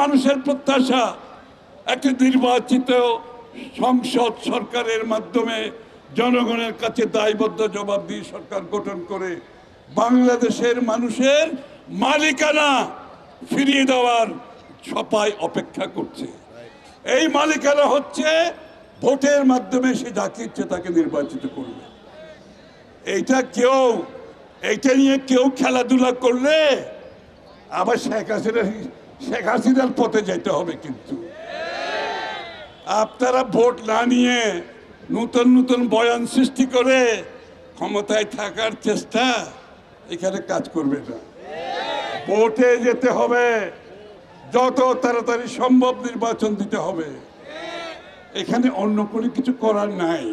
মানুষের প্রত্যাশা, একটি নির্বাচিত সংসদ সরকারের মাধ্যমে জনগণের কাছে দায়বদ্ধ জবাবদিহি সরকার গঠন করে বাংলাদেশের মানুষের মালিকানা ফিরিয়ে দেওয়ার সবাই অপেক্ষা করছে। এই মালিকানা হচ্ছে ভোটের মাধ্যমে সে যাকে ইচ্ছে তাকে নির্বাচিত করবে। এইটা কেউ, এইটা নিয়ে কেউ খেলাধুলা করলে আবার শেখ হাসিনা শেখ হাসিনার পথে যেতে হবে কিন্তু। আপনারা ভোট না নিয়ে নতুন নতুন বয়ান সৃষ্টি করে ক্ষমতায় থাকার চেষ্টা এখানে কাজ করবে না। ভোটে যেতে হবে, যত তাড়াতাড়ি সম্ভব নির্বাচন দিতে হবে। এখানে অন্য কোনো কিছু করার নাই।